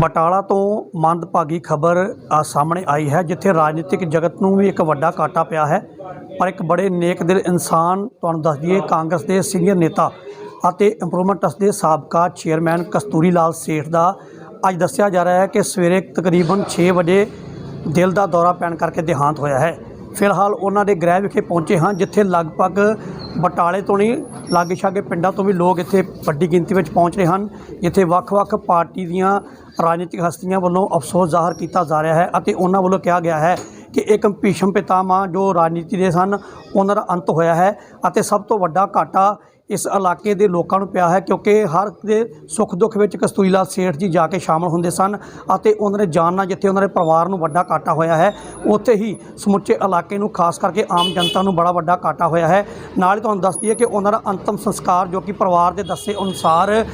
ਬਟਾਲਾ ਤੋਂ ਮੰਦਭਾਗੀ ਖਬਰ ਸਾਹਮਣੇ ਆਈ ਹੈ, ਜਿੱਥੇ ਰਾਜਨੀਤਿਕ ਜਗਤ ਨੂੰ ਵੀ ਇੱਕ ਵੱਡਾ ਕਾਟਾ ਪਿਆ ਹੈ। ਪਰ ਇੱਕ ਬੜੇ ਨੇਕ ਦਿਲ ਇਨਸਾਨ, ਤੁਹਾਨੂੰ ਦੱਸ ਦਈਏ, ਕਾਂਗਰਸ ਦੇ ਸੀਨੀਅਰ ਨੇਤਾ ਅਤੇ ਇੰਪਰੂਵਮੈਂਟ ਟਰਸਟ ਦੇ ਸਾਬਕਾ ਚੇਅਰਮੈਨ ਕਸਤੂਰੀ ਲਾਲ ਸੇਠ ਦਾ ਅੱਜ ਦੱਸਿਆ ਜਾ ਰਿਹਾ ਹੈ ਕਿ ਸਵੇਰੇ ਤਕਰੀਬਨ 6 ਵਜੇ ਦਿਲ ਦਾ ਦੌਰਾ ਪੈਣ ਕਰਕੇ ਦੇਹਾਂਤ ਹੋਇਆ ਹੈ। ਫਿਲਹਾਲ ਉਹਨਾਂ ਦੇ ਗ੍ਰਹਿ ਵਿਖੇ ਪਹੁੰਚੇ ਹਾਂ, ਜਿੱਥੇ ਲਗਭਗ ਬਟਾਲੇ ਤੋਂ ਨਹੀਂ, ਲਾਗੇ ਛਾਗੇ ਪਿੰਡਾਂ ਤੋਂ ਵੀ ਲੋਕ ਇੱਥੇ ਵੱਡੀ ਗਿਣਤੀ ਵਿੱਚ ਪਹੁੰਚ ਰਹੇ ਹਨ, ਜਿੱਥੇ ਵੱਖ-ਵੱਖ ਪਾਰਟੀ ਦੀਆਂ ਰਾਜਨੀਤਿਕ ਹਸਤੀਆਂ ਵੱਲੋਂ ਅਫਸੋਸ ਜ਼ਾਹਰ ਕੀਤਾ ਜਾ ਰਿਹਾ ਹੈ ਅਤੇ ਉਹਨਾਂ ਵੱਲੋਂ ਕਿਹਾ ਗਿਆ ਹੈ ਕਿ ਇੱਕ ਭੀਸ਼ਮ ਪਿਤਾਮਾ ਜੋ ਰਾਜਨੀਤੀ ਦੇ ਸਨ, ਉਹਨਾਂ ਦਾ ਅੰਤ ਹੋਇਆ ਹੈ ਅਤੇ ਸਭ ਤੋਂ ਵੱਡਾ ਘਾਟਾ ਇਸ ਇਲਾਕੇ ਦੇ ਲੋਕਾਂ ਨੂੰ ਪਿਆ ਹੈ ਕਿਉਂਕਿ ਹਰ ਦੇ ਸੁੱਖ ਦੁੱਖ ਵਿੱਚ ਕਸਤੂਰੀ ਲਾਲ ਸੇਠ ਜੀ ਜਾ ਕੇ ਸ਼ਾਮਲ ਹੁੰਦੇ ਸਨ ਅਤੇ ਉਹਨਾਂ ਦੇ ਜਾਣ ਨਾਲ ਜਿੱਥੇ ਉਹਨਾਂ ਦੇ ਪਰਿਵਾਰ ਨੂੰ ਵੱਡਾ ਘਾਟਾ ਹੋਇਆ ਹੈ, ਉੱਥੇ ਹੀ ਸਮੁੱਚੇ ਇਲਾਕੇ ਨੂੰ ਖਾਸ ਕਰਕੇ ਆਮ ਜਨਤਾ ਨੂੰ ਬੜਾ ਵੱਡਾ ਘਾਟਾ ਹੋਇਆ ਹੈ। ਨਾਲ ਹੀ ਤੁਹਾਨੂੰ ਦੱਸ ਦਈਏ ਕਿ ਉਹਨਾਂ ਦਾ ਅੰਤਮ ਸੰਸਕਾਰ ਜੋ ਕਿ ਪਰਿਵਾਰ ਦੇ ਦੱਸੇ ਅਨੁਸਾਰ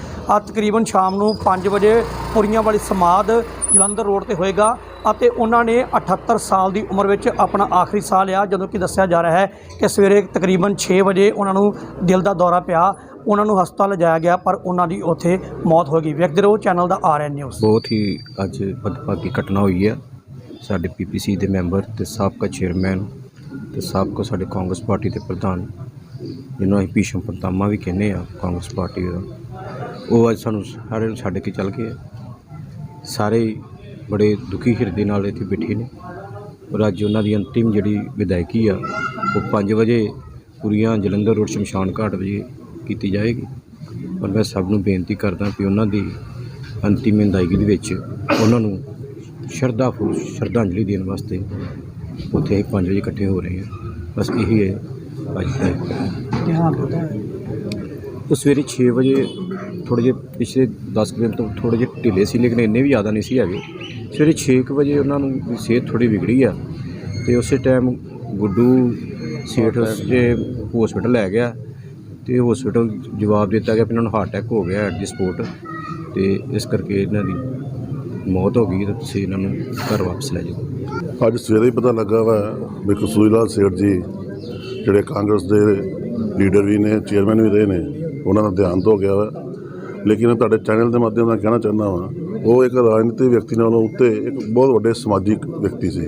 ਤਕਰੀਬਨ ਸ਼ਾਮ ਨੂੰ 5 ਵਜੇ ਪੁਰੀਆਂ ਵਾਲੀ ਸਮਾਧ ਜਲੰਧਰ ਰੋਡ ਤੇ ਹੋਏਗਾ। ਅਤੇ ਉਹਨਾਂ ਨੇ 78 ਸਾਲ ਦੀ ਉਮਰ ਵਿੱਚ ਆਪਣਾ ਆਖਰੀ ਸਾਹ ਲਿਆ। ਜਦੋਂ ਕਿ ਦੱਸਿਆ ਜਾ ਰਿਹਾ ਹੈ ਕਿ ਸਵੇਰੇ ਤਕਰੀਬਨ 6 ਵਜੇ ਉਹਨਾਂ ਨੂੰ ਦਿਲ ਦਾ ਦੌਰਾ ਪਿਆ। ਉਹਨਾਂ ਨੂੰ ਹਸਪਤਾਲ ਲਿਜਾਇਆ ਗਿਆ, ਪਰ ਉਹਨਾਂ ਦੀ ਉੱਥੇ ਮੌਤ ਹੋ ਗਈ। ਵੇਖਦੇ ਰਹੋ, ਚੈਨਲ ਦਾ ਆਰਐਨ ਨਿਊਜ਼। ਬਹੁਤ ਹੀ ਅੱਜ ਮੰਦਭਾਗੀ ਘਟਨਾ ਹੋਈ ਹੈ। ਸਾਡੇ ਪੀਪੀਸੀ ਦੇ ਮੈਂਬਰ ਤੇ ਸਾਬਕਾ ਚੇਅਰਮੈਨ ਤੇ ਸਾਬਕਾ ਸਾਡੇ ਕਾਂਗਰਸ ਪਾਰਟੀ ਦੇ ਪ੍ਰਧਾਨ, ਜਿਹਨੂੰ ਅਸੀਂ ਭੀਸ਼ਮ ਪੰਤਾਮਾ ਵੀ ਕਹਿੰਦੇ ਆ ਕਾਂਗਰਸ ਪਾਰਟੀ ਦਾ। ਉਹ ਅੱਜ ਸਾਨੂੰ ਸਾਰਿਆਂ ਨੂੰ ਛੱਡ ਕੇ ਚੱਲ ਗਏ ਸਾਰੇ ਹੀ ਬੜੇ ਦੁਖੀ ਹਿਰਦੇ ਨਾਲ ਇੱਥੇ ਬੈਠੇ ਨੇ ਔਰ ਅੱਜ ਉਹਨਾਂ ਦੀ ਅੰਤਿਮ ਜਿਹੜੀ ਵਿਦਾਇਗੀ ਆ ਉਹ 5 ਵਜੇ ਪੂਰੀਆਂ ਜਲੰਧਰ ਰੋਡ ਸ਼ਮਸ਼ਾਨ ਘਾਟ ਵਿਖੇ ਕੀਤੀ ਜਾਏਗੀ। ਪਰ ਮੈਂ ਸਭ ਨੂੰ ਬੇਨਤੀ ਕਰਦਾ ਕਿ ਉਹਨਾਂ ਦੀ ਅੰਤਿਮ ਵਿਦਾਇਗੀ ਦੇ ਵਿੱਚ ਉਹਨਾਂ ਨੂੰ ਸ਼ਰਧਾ ਫੁੱਲ ਸ਼ਰਧਾਂਜਲੀ ਦੇਣ ਵਾਸਤੇ ਉੱਥੇ 5 ਵਜੇ ਇਕੱਠੇ ਹੋ ਰਹੇ ਹਾਂ। ਬਸ ਇਹੀ ਹੈ ਅੱਜ ਦਾ ਉਹ ਸਵੇਰੇ 6 ਵਜੇ ਥੋੜ੍ਹੇ ਜਿਹੇ ਪਿਛਲੇ 10 ਕੁ ਦਿਨ ਤੋਂ ਥੋੜ੍ਹੇ ਜਿਹੇ ਢਿੱਲੇ ਸੀ ਲੇਕਿਨ ਇੰਨੇ ਵੀ ਜ਼ਿਆਦਾ ਨਹੀਂ ਸੀ ਹੈਗੇ। ਸਵੇਰੇ 6 ਕੁ ਵਜੇ ਉਹਨਾਂ ਨੂੰ ਸਿਹਤ ਥੋੜ੍ਹੀ ਵਿਗੜੀ ਆ ਤੇ ਉਸੇ ਟਾਈਮ ਗੁੱਡੂ ਸੇਠ ਦੇ ਹਸਪੀਟਲ ਲੈ ਗਿਆ ਤੇ ਹਸਪੀਟਲ ਜਵਾਬ ਦਿੱਤਾ ਗਿਆ ਵੀ ਇਹਨਾਂ ਨੂੰ ਹਾਰਟ ਅਟੈਕ ਹੋ ਗਿਆ ਐਟ ਦੀ ਸਪੋਟ ਤੇ ਇਸ ਕਰਕੇ ਇਹਨਾਂ ਦੀ ਮੌਤ ਹੋ ਗਈ ਤੇ ਤੁਸੀਂ ਇਹਨਾਂ ਨੂੰ ਘਰ ਵਾਪਸ ਲੈ ਜਾਓ। ਅੱਜ ਸਵੇਰੇ ਹੀ ਪਤਾ ਲੱਗਾ ਵਾ ਵੀ ਕਸੂਰੀ ਲਾਲ ਸੇਠ ਜੀ ਜਿਹੜੇ ਕਾਂਗਰਸ ਦੇ ਲੀਡਰ ਵੀ ਨੇ ਚੇਅਰਮੈਨ ਵੀ ਰਹੇ ਨੇ, ਉਹਨਾਂ ਦਾ ਦੇਹਾਂਤ ਹੋ ਗਿਆ ਵਾ। ਲੇਕਿਨ ਤੁਹਾਡੇ ਚੈਨਲ ਦੇ ਮਾਧਿਅਮ ਨਾਲ ਕਹਿਣਾ ਚਾਹੁੰਦਾ ਹਾਂ ਉਹ ਇੱਕ ਰਾਜਨੀਤਿਕ ਵਿਅਕਤੀ ਨਾਲੋਂ ਉੱਤੇ ਇੱਕ ਬਹੁਤ ਵੱਡੇ ਸਮਾਜਿਕ ਵਿਅਕਤੀ ਸੀ।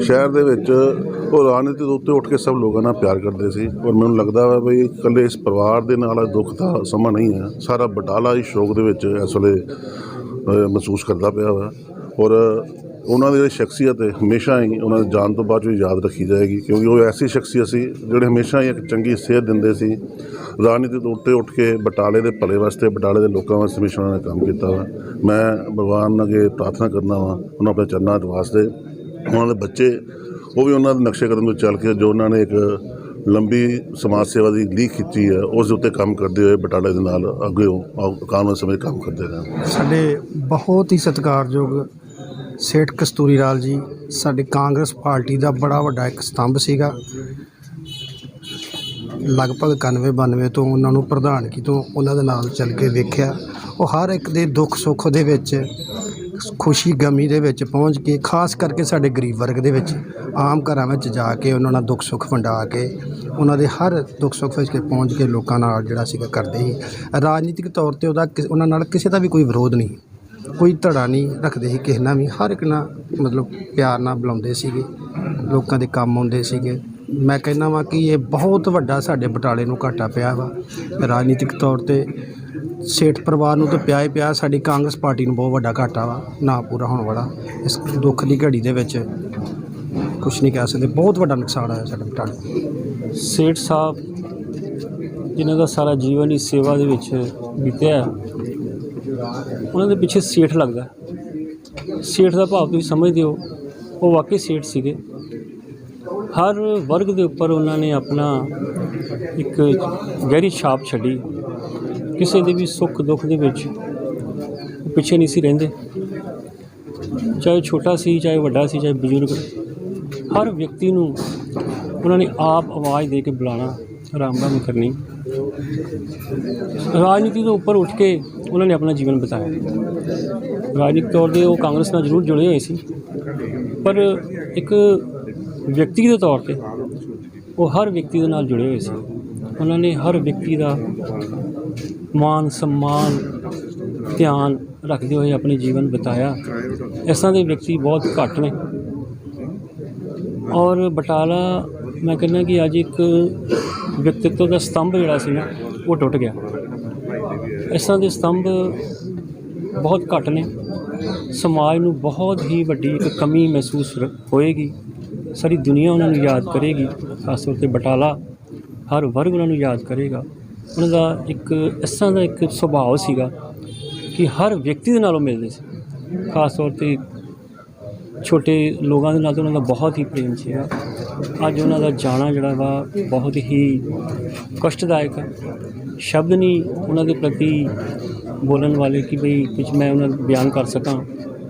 ਸ਼ਹਿਰ ਦੇ ਵਿੱਚ ਉਹ ਰਾਜਨੀਤੀ ਦੇ ਉੱਤੇ ਉੱਠ ਕੇ ਸਭ ਲੋਕਾਂ ਨਾਲ ਪਿਆਰ ਕਰਦੇ ਸੀ। ਔਰ ਮੈਨੂੰ ਲੱਗਦਾ ਵਾ ਵੀ ਇਕੱਲੇ ਇਸ ਪਰਿਵਾਰ ਦੇ ਨਾਲ ਦੁੱਖ ਦਾ ਸਮਾਂ ਨਹੀਂ ਹੈ। ਸਾਰਾ ਬਟਾਲਾ ਹੀ ਸ਼ੋਕ ਦੇ ਵਿੱਚ ਇਸ ਵੇਲੇ ਮਹਿਸੂਸ ਕਰਦਾ ਪਿਆ ਵਾ। ਔਰ ਉਹਨਾਂ ਦੀ ਜਿਹੜੀ ਸ਼ਖਸੀਅਤ ਹੈ, ਹਮੇਸ਼ਾ ਹੀ ਉਹਨਾਂ ਦੇ ਜਾਣ ਤੋਂ ਬਾਅਦ ਵੀ ਯਾਦ ਰੱਖੀ ਜਾਏਗੀ, ਕਿਉਂਕਿ ਉਹ ਐਸੀ ਸ਼ਖਸੀਅਤ ਸੀ ਜਿਹੜੇ ਹਮੇਸ਼ਾ ਹੀ ਇੱਕ ਚੰਗੀ ਸੇਧ ਦਿੰਦੇ ਸੀ। ਰਾਜਨੀਤੀ ਤੋਂ ਉੱਤੇ ਉੱਠ ਕੇ ਬਟਾਲੇ ਦੇ ਭਲੇ ਵਾਸਤੇ, ਬਟਾਲੇ ਦੇ ਲੋਕਾਂ ਵਾਸਤੇ ਹਮੇਸ਼ਾ ਉਹਨਾਂ ਨੇ ਕੰਮ ਕੀਤਾ ਵਾ। ਮੈਂ ਭਗਵਾਨ ਅੱਗੇ ਪ੍ਰਾਰਥਨਾ ਕਰਨਾ ਵਾ, ਉਹਨਾਂ ਆਪਣੇ ਚਰਨਾਂ ਦੇ ਵਾਸਤੇ। ਉਹਨਾਂ ਦੇ ਬੱਚੇ, ਉਹ ਵੀ ਉਹਨਾਂ ਦੇ ਨਕਸ਼ੇ ਕਦਮ ਤੋਂ ਚੱਲ ਕੇ, ਜੋ ਉਹਨਾਂ ਨੇ ਇੱਕ ਲੰਬੀ ਸਮਾਜ ਸੇਵਾ ਦੀ ਲੀਕ ਕੀਤੀ ਹੈ, ਉਸ ਦੇ ਉੱਤੇ ਕੰਮ ਕਰਦੇ ਹੋਏ ਬਟਾਲੇ ਦੇ ਨਾਲ ਅੱਗੇ ਉਹ ਕਾਨੂੰਨ ਸਮੇਂ ਕੰਮ ਕਰਦੇ ਰਹੇ ਸਾਡੇ ਬਹੁਤ ਹੀ ਸਤਿਕਾਰਯੋਗ ਸੇਠ ਕਸਤੂਰੀ ਲਾਲ ਜੀ, ਸਾਡੇ ਕਾਂਗਰਸ ਪਾਰਟੀ ਦਾ ਬੜਾ ਵੱਡਾ ਇੱਕ ਸਤੰਭ ਸੀਗਾ। ਲਗਭਗ 91 92 ਤੋਂ ਉਹਨਾਂ ਨੂੰ ਪ੍ਰਧਾਨਗੀ ਤੋਂ ਉਹਨਾਂ ਦੇ ਨਾਲ ਚੱਲ ਕੇ ਵੇਖਿਆ। ਉਹ ਹਰ ਇੱਕ ਦੇ ਦੁੱਖ ਸੁੱਖ ਦੇ ਵਿੱਚ, ਖੁਸ਼ੀ ਗਮੀ ਦੇ ਵਿੱਚ ਪਹੁੰਚ ਕੇ, ਖਾਸ ਕਰਕੇ ਸਾਡੇ ਗਰੀਬ ਵਰਗ ਦੇ ਵਿੱਚ, ਆਮ ਘਰਾਂ ਵਿੱਚ ਜਾ ਕੇ ਉਹਨਾਂ ਨਾਲ ਦੁੱਖ ਸੁੱਖ ਵੰਡਾ ਕੇ, ਉਹਨਾਂ ਦੇ ਹਰ ਦੁੱਖ ਸੁੱਖ ਵਿੱਚ ਪਹੁੰਚ ਕੇ ਲੋਕਾਂ ਨਾਲ ਜਿਹੜਾ ਸੀਗਾ ਕਰਦੇ ਸੀ। ਰਾਜਨੀਤਿਕ ਤੌਰ ਤੇ ਉਹਦਾ ਕਿਸ- ਉਹਨਾਂ ਨਾਲ ਕਿਸੇ ਦਾ ਵੀ ਕੋਈ ਵਿਰੋਧ ਨਹੀਂ। ਕੋਈ ਧੜਾ ਨਹੀਂ ਰੱਖਦੇ ਸੀ, ਕਿਸੇ ਨਾਲ ਵੀ। ਹਰ ਇੱਕ ਨਾਲ ਮਤਲਬ ਪਿਆਰ ਨਾਲ ਬੁਲਾਉਂਦੇ ਸੀਗੇ, ਲੋਕਾਂ ਦੇ ਕੰਮ ਆਉਂਦੇ ਸੀਗੇ। ਮੈਂ ਕਹਿੰਦਾ ਵਾਂ ਕਿ ਇਹ ਬਹੁਤ ਵੱਡਾ ਸਾਡੇ ਬਟਾਲੇ ਨੂੰ ਘਾਟਾ ਪਿਆ ਵਾ। ਰਾਜਨੀਤਿਕ ਤੌਰ ਤੇ ਸੇਠ ਪਰਿਵਾਰ ਨੂੰ ਤਾਂ ਪਿਆ ਹੀ ਪਿਆ, ਸਾਡੀ ਕਾਂਗਰਸ ਪਾਰਟੀ ਨੂੰ ਬਹੁਤ ਵੱਡਾ ਘਾਟਾ ਵਾ, ਨਾ ਪੂਰਾ ਹੋਣ ਵਾਲਾ। ਇਸ ਦੁੱਖ ਦੀ ਘੜੀ ਦੇ ਵਿੱਚ ਕੁਝ ਨਹੀਂ ਕਹਿ ਸਕਦੇ, ਬਹੁਤ ਵੱਡਾ ਨੁਕਸਾਨ ਆਇਆ ਸਾਡੇ ਬਟਾਲੇ। ਸੇਠ ਸਾਹਿਬ, ਜਿਨ੍ਹਾਂ ਦਾ ਸਾਰਾ ਜੀਵਨ ਹੀ ਸੇਵਾ ਦੇ ਵਿੱਚ ਬੀਤਿਆ ਉਹਨਾਂ ਦੇ ਪਿੱਛੇ ਸੇਠ ਲੱਗਦਾ। ਸੇਠ ਦਾ ਭਾਵ ਤੁਸੀਂ ਸਮਝਦੇ ਹੋ, ਉਹ ਵਾਕਈ ਸੇਠ ਸੀਗੇ। ਹਰ ਵਰਗ ਦੇ ਉੱਪਰ ਉਹਨਾਂ ਨੇ ਆਪਣਾ ਇੱਕ ਗਹਿਰੀ ਛਾਪ ਛੱਡੀ। ਕਿਸੇ ਦੇ ਵੀ ਸੁੱਖ ਦੁੱਖ ਦੇ ਵਿੱਚ ਪਿੱਛੇ ਨਹੀਂ ਸੀ ਰਹਿੰਦੇ। ਚਾਹੇ ਛੋਟਾ ਸੀ, ਚਾਹੇ ਵੱਡਾ ਸੀ, ਚਾਹੇ ਬਜ਼ੁਰਗ। ਹਰ ਵਿਅਕਤੀ ਨੂੰ ਉਹਨਾਂ ਨੇ ਆਪ ਆਵਾਜ਼ ਦੇ ਕੇ ਬੁਲਾਣਾ ਰਾਮ ਰਾਮ ਕਰਨੀ ਰਾਜਨੀਤੀ ਤੋਂ ਉੱਪਰ ਉੱਠ ਕੇ ਉਹਨਾਂ ਨੇ ਆਪਣਾ ਜੀਵਨ ਬਿਤਾਇਆ। ਰਾਜਨੀਤਿਕ ਤੌਰ ਤੇ ਉਹ ਕਾਂਗਰਸ ਨਾਲ ਜ਼ਰੂਰ ਜੁੜੇ ਹੋਏ ਸੀ। ਪਰ ਇੱਕ ਵਿਅਕਤੀ ਦੇ ਤੌਰ ਤੇ ਉਹ ਹਰ ਵਿਅਕਤੀ ਦੇ ਨਾਲ ਜੁੜੇ ਹੋਏ ਸੀ। ਉਹਨਾਂ ਨੇ ਹਰ ਵਿਅਕਤੀ ਦਾ ਮਾਨ ਸਨਮਾਨ, ਧਿਆਨ ਰੱਖਦੇ ਹੋਏ ਆਪਣੇ ਜੀਵਨ ਬਿਤਾਇਆ। ਇਸ ਤਰ੍ਹਾਂ ਦੇ ਵਿਅਕਤੀ ਬਹੁਤ ਘੱਟ ਨੇ। ਔਰ ਬਟਾਲਾ, ਮੈਂ ਕਹਿੰਦਾ ਕਿ ਅੱਜ ਇੱਕ ਵਿਅਕਤੀਤਵ ਦਾ ਸਤੰਭ ਜਿਹੜਾ ਸੀ ਨਾ, ਉਹ ਟੁੱਟ ਗਿਆ। ਇਸ ਤਰ੍ਹਾਂ ਦੇ ਸਤੰਭ ਬਹੁਤ ਘੱਟ ਨੇ। ਸਮਾਜ ਨੂੰ ਬਹੁਤ ਹੀ ਵੱਡੀ ਇੱਕ ਕਮੀ ਮਹਿਸੂਸ ਹੋਏਗੀ। ਸਾਰੀ ਦੁਨੀਆ ਉਹਨਾਂ ਨੂੰ ਯਾਦ ਕਰੇਗੀ, ਖਾਸ ਤੌਰ ਤੇ ਬਟਾਲਾ। ਹਰ ਵਰਗ ਉਹਨਾਂ ਨੂੰ ਯਾਦ ਕਰੇਗਾ। ਉਹਨਾਂ ਦਾ ਇੱਕ, ਇਸ ਤਰ੍ਹਾਂ ਦਾ ਇੱਕ ਸੁਭਾਅ ਸੀਗਾ ਕਿ ਹਰ ਵਿਅਕਤੀ ਦੇ ਨਾਲ ਉਹ ਮਿਲਦੇ ਸੀ। ਖਾਸ ਤੌਰ ਤੇ ਛੋਟੇ ਲੋਕਾਂ ਦੇ ਨਾਲ ਤਾਂ ਉਹਨਾਂ ਦਾ ਬਹੁਤ ਹੀ ਪ੍ਰੇਮ ਸੀਗਾ। ਅੱਜ ਉਹਨਾਂ ਦਾ ਜਾਣਾ ਜਿਹੜਾ ਵਾ ਬਹੁਤ ਹੀ ਕਸ਼ਟਦਾਇਕ ਹੈ ਸ਼ਬਦ ਨਹੀਂ ਉਹਨਾਂ ਦੇ ਪ੍ਰਤੀ ਬੋਲਣ ਵਾਲੇ ਕਿ ਬਈ ਕੁਝ ਮੈਂ ਉਹਨਾਂ ਨੂੰ ਬਿਆਨ ਕਰ ਸਕਾਂ।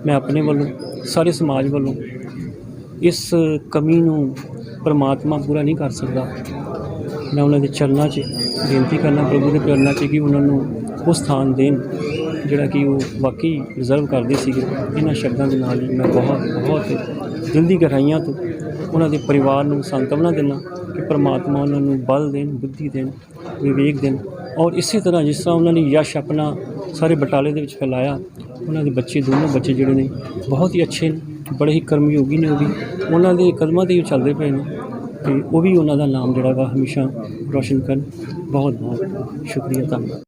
ਮੈਂ ਆਪਣੇ ਵੱਲੋਂ, ਸਾਰੇ ਸਮਾਜ ਵੱਲੋਂ ਇਸ ਕਮੀ ਨੂੰ ਪਰਮਾਤਮਾ ਪੂਰਾ ਨਹੀਂ ਕਰ ਸਕਦਾ। ਮੈਂ ਉਹਨਾਂ ਦੇ ਚਰਨਾਂ 'ਚ ਬੇਨਤੀ ਕਰਨਾ, ਪ੍ਰਭੂ ਦੇ ਚਰਨਾਂ 'ਚ ਕਿ ਉਹਨਾਂ ਨੂੰ ਉਹ ਸਥਾਨ ਦੇਣ ਜਿਹੜਾ ਕਿ ਉਹ ਵਾਕਈ ਰਿਜ਼ਰਵ ਕਰਦੇ ਸੀਗੇ। ਇਹਨਾਂ ਸ਼ਬਦਾਂ ਦੇ ਨਾਲ ਮੈਂ ਬਹੁਤ ਬਹੁਤ ਦਿਲ ਦੀ ਗਹਿਰਾਈਆਂ ਤੋਂ, ਉਹਨਾਂ ਦੇ ਪਰਿਵਾਰ ਨੂੰ ਸੰਤਵਨਾ ਦਿੰਦਾ ਕਿ ਪ੍ਰਮਾਤਮਾ ਉਹਨਾਂ ਨੂੰ ਬਲ ਦੇਣ, ਬੁੱਧੀ ਦੇਣ, ਵਿਵੇਕ ਦੇਣ। ਔਰ ਇਸੇ ਤਰ੍ਹਾਂ ਜਿਸ ਤਰ੍ਹਾਂ ਉਹਨਾਂ ਨੇ ਯਸ਼ ਆਪਣਾ ਸਾਰੇ ਬਟਾਲੇ ਦੇ ਵਿੱਚ ਫੈਲਾਇਆ, ਉਹਨਾਂ ਦੇ ਬੱਚੇ ਦੋਨੋਂ ਬੱਚੇ ਜਿਹੜੇ ਨੇ ਬਹੁਤ ਹੀ ਅੱਛੇ ਨੇ, ਬੜੇ ਹੀ ਕਰਮਯੋਗੀ ਨੇ ਉਹ ਵੀ। ਉਹਨਾਂ ਦੇ ਕਦਮਾਂ ਤੇ ਹੀ ਉਹ ਚੱਲਦੇ ਪਏ ਨੇ ਤੇ ਉਹ ਵੀ ਉਹਨਾਂ ਦਾ ਨਾਮ ਜਿਹੜਾ ਵਾ ਹਮੇਸ਼ਾ ਰੋਸ਼ਨ ਕਰਨ। ਬਹੁਤ ਬਹੁਤ ਸ਼ੁਕਰੀਆ ਧੰਨਵਾਦ।